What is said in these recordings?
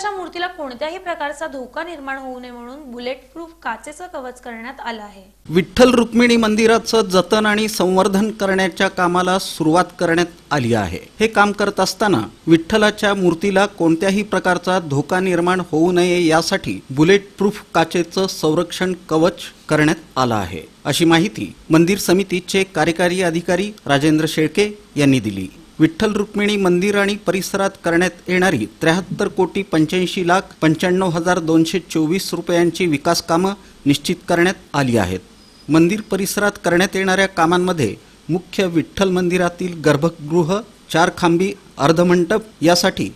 विठ्ठलाच्या मूर्तीला कोणत्याही प्रकारचा धोका निर्माण होऊ नये म्हणून बुलेट प्रूफ काचेचं कवच करण्यात आलं आहे. विठ्ठल रुक्मिणी मंदिराचं जतन आणि संवर्धन करण्याच्या कामाला सुरुवात करण्यात आली आहे. हे काम करत असताना विठ्ठलाच्या मूर्तीला कोणत्याही प्रकारचा धोका निर्माण होऊ नये यासाठी बुलेट प्रूफ काचेचं संरक्षण कवच करण्यात आलं आहे. अशी माहिती मंदिर समितीचे कार्यकारी अधिकारी राजेंद्र शेळके यांनी दिली. विठ्ठल रुक्मिणी मंदिर आणि परिसरात करण्यात येणारी त्र्याहत्तर कोटी पंच्याऐंशी लाख पंच्याण्णव हजार दोनशे चोवीस रुपयांची विकास कामं निश्चित करण्यात आली आहेत. मंदिर परिसरात करण्यात येणाऱ्या कामांमध्ये मुख्य विठ्ठल मंदिरातील गर्भगृह चार खांबी अर्धमंडप यासाठी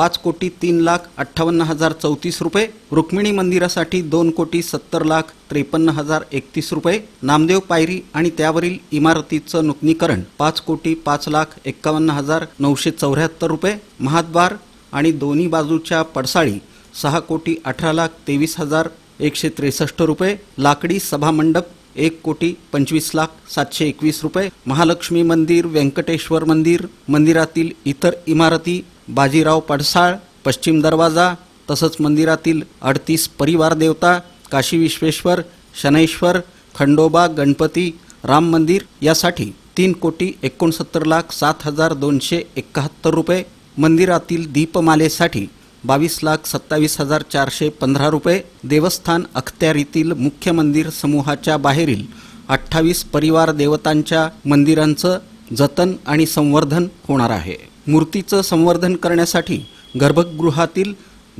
पाच कोटी तीन लाख अठ्ठावन्न हजार चौतीस रुपये. रुक्मिणी मंदिरासाठी दोन कोटी सत्तर लाख त्रेपन्न हजार एकतीस रुपये. नामदेव पायरी आणि त्यावरील इमारतीचं नूतनीकरण पाच कोटी पाच लाख एक्कावन्न हजार नऊशे चौऱ्याहत्तर रुपये. महाद्वार आणि दोन्ही बाजूच्या पडसाळी सहा कोटी अठरा लाख तेवीस हजार एकशे त्रेसष्ट रुपये. लाकडी सभामंडप एक कोटी पंचवीस लाख सातशे एकवीस रुपये. महालक्ष्मी मंदिर व्यंकटेश्वर मंदिर मंदिरातील इतर इमारती बाजीराव पडसाळ पश्चिम दरवाजा तसंच मंदिरातील अडतीस परिवार देवता काशी विश्वेश्वर शनैश्वर खंडोबा गणपती राम मंदिर यासाठी तीन कोटी एकोणसत्तर लाख सात हजार दोनशे एकाहत्तर रुपये मंदिरातील दीपमालेसाठी बावीस लाख सत्तावीस हजार चारशे पंधरा रुपये देवस्थान अखत्यारीतील मुख्य मंदिर समूहाच्या बाहेरील अठ्ठावीस परिवार देवतांच्या मंदिरांचं जतन आणि संवर्धन होणार आहे. मूर्तीचं संवर्धन करण्यासाठी गर्भगृहातील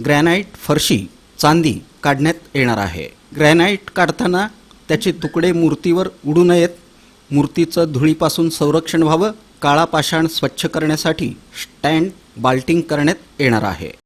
ग्रॅनाईट फरशी चांदी काढण्यात येणार आहे. ग्रॅनाईट काढताना त्याचे तुकडे मूर्तीवर उडू नयेत. मूर्तीचं धुळीपासून संरक्षण व्हावं. काळा पाषाण स्वच्छ करण्यासाठी स्टँड बाल्टिंग करण्यात येणार आहे.